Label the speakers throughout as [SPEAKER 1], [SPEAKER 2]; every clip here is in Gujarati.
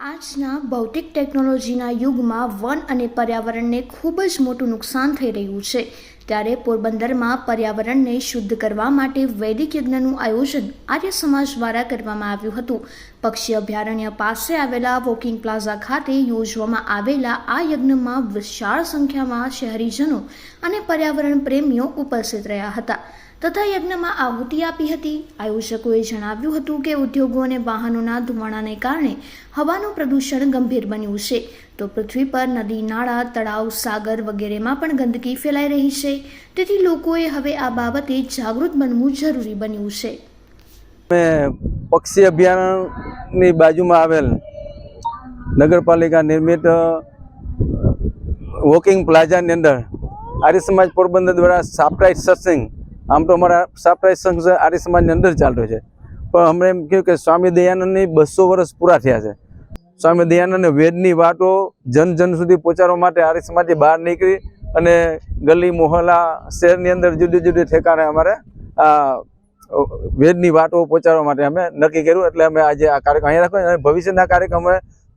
[SPEAKER 1] આજના ભૌતિક ટેકનોલોજીના યુગમાં વન અને પર્યાવરણને ખૂબ જ મોટું નુકસાન થઈ રહ્યું છે. ત્યારે પોરબંદરમાં પર્યાવરણને શુદ્ધ કરવા માટે વૈદિક યજ્ઞનું આયોજન આર્ય સમાજ દ્વારા કરવામાં આવ્યું હતું. પક્ષી અભયારણ્ય પાસે આવેલા વોકિંગ પ્લાઝા ખાતે યોજવામાં આવેલા આ યજ્ઞમાં વિશાળ સંખ્યામાં શહેરીજનો અને પર્યાવરણ પ્રેમીઓ ઉપસ્થિત રહ્યા હતા. તથા યજ્ઞમાં આહુતિ આપી હતી. આયોજકોએ જણાવ્યું હતું કે ઉદ્યોગો અને વાહનોના ધુમાડાને કારણે હવાનું પ્રદૂષણ ગંભીર બન્યું છે. તો પૃથ્વી પર નદી, નાળા, તળાવ, સાગર વગેરેમાં પણ ગંદકી ફેલાઈ રહી છે. તેથી લોકોએ હવે આ બાબતે જાગૃત બનવું જરૂરી બન્યું છે.
[SPEAKER 2] પક્ષી અભયારણ્યની બાજુમાં આવેલ નગરપાલિકા નિર્મિત વોકિંગ પ્લાઝાની અંદર આર્ય સમાજ પોરબંદર દ્વારા સાપ્રાઇઝ સત્સંગ આમ તો અમારા સાપ્તાહિક સંઘ આર્ય સમાજની અંદર ચાલતો છે. પણ અમને એમ કહ્યું કે સ્વામી દયાનંદની બસો વર્ષ પૂરા થયા છે. સ્વામી દયાનંદ વેદની વાતો જન જન સુધી પહોંચાડવા માટે આર્ય સમાજથી બહાર નીકળી અને ગલી મોહલ્લા શહેરની અંદર જુદી જુદી ઠેકાણે અમારે આ વેદની વાતો પહોંચાડવા માટે અમે નક્કી કર્યું. એટલે અમે આજે આ કાર્યક્રમ અહીંયા રાખ્યો અને ભવિષ્યના કાર્યક્રમ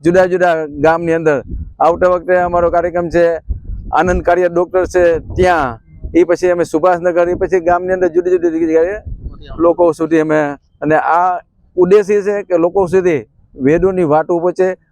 [SPEAKER 2] જુદા જુદા ગામની અંદર આવતા વખતે અમારો કાર્યક્રમ છે, આનંદ કાર્ય ડૉક્ટર છે ત્યાં. એ પછી અમે સુભાષનગર એ પછી ગામની અંદર જુદી જુદી જગ્યાએ લોકો સુધી અમે અને આ ઉદ્દેશ્ય છે કે લોકો સુધી વેદોની વાતો પહોંચે